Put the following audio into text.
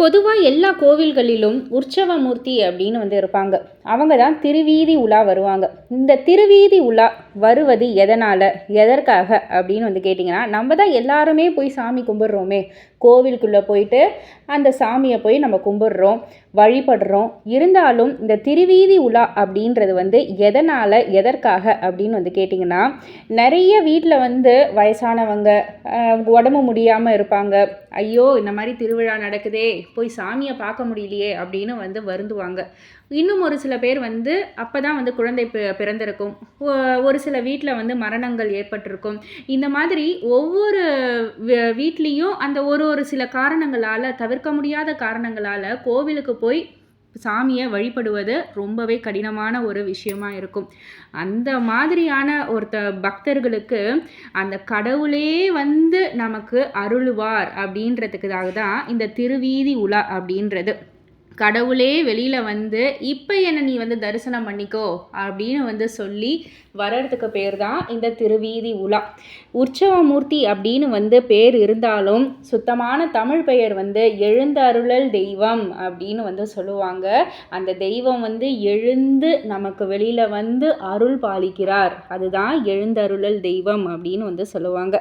பொதுவாக எல்லா கோவில்களிலும் உற்சவமூர்த்தி அப்படின்னு வந்து இருப்பாங்க. அவங்க தான் திருவீதி உலா வருவாங்க. இந்த திருவீதி உலா வருவது எதனால் எதற்காக அப்படின்னு வந்து கேட்டிங்கன்னா நம்ம தான் எல்லாருமே போய் சாமி கும்பிட்றோமே கோவிலுக்குள்ளே போயிட்டு அந்த சாமியை போய் நம்ம கும்பிட்றோம் வழிபடுறோம். இருந்தாலும் இந்த திருவீதி உலா அப்படின்றது வந்து எதனால் எதற்காக அப்படின்னு வந்து கேட்டிங்கன்னா நிறைய வீட்டில் வந்து வயசானவங்க உடம்பு முடியாமல் இருப்பாங்க. ஐயோ இந்த மாதிரி திருவிழா நடக்குதே போய் சாமியை பார்க்க முடியலையே அப்படின்னு வந்து வருந்துவாங்க. இன்னும் ஒரு சில பேர் வந்து அப்போ தான் வந்து குழந்தை பிறந்திருக்கும். ஒரு சில வீட்டில் வந்து மரணங்கள் ஏற்பட்டிருக்கும். இந்த மாதிரி ஒவ்வொரு வீட்லேயும் அந்த ஒரு ஒரு சில காரணங்களால் தவிர்க்க முடியாத காரணங்களால் கோவிலுக்கு போய் சாமியை வழிபடுவது ரொம்பவே கடினமான ஒரு விஷயமா இருக்கும். அந்த மாதிரியான ஒருத்த பக்தர்களுக்கு அந்த கடவுளே வந்து நமக்கு அருளுவார் அப்படின்றதுக்காக தான் இந்த திருவீதி உலா அப்படின்றது. கடவுளே வெளியில் வந்து இப்போ என்னை நீ வந்து தரிசனம் பண்ணிக்கோ அப்படின்னு வந்து சொல்லி வர்றதுக்கு பேர் தான் இந்த திருவீதி உலா. உற்சவமூர்த்தி அப்படின்னு வந்து பேர் இருந்தாலும் சுத்தமான தமிழ் பெயர் வந்து எழுந்தருளல் தெய்வம் அப்படின்னு வந்து சொல்லுவாங்க. அந்த தெய்வம் வந்து எழுந்து நமக்கு வெளியில் வந்து அருள் பாலிக்கிறார். அதுதான் எழுந்தருளல் தெய்வம் அப்படின்னு வந்து சொல்லுவாங்க.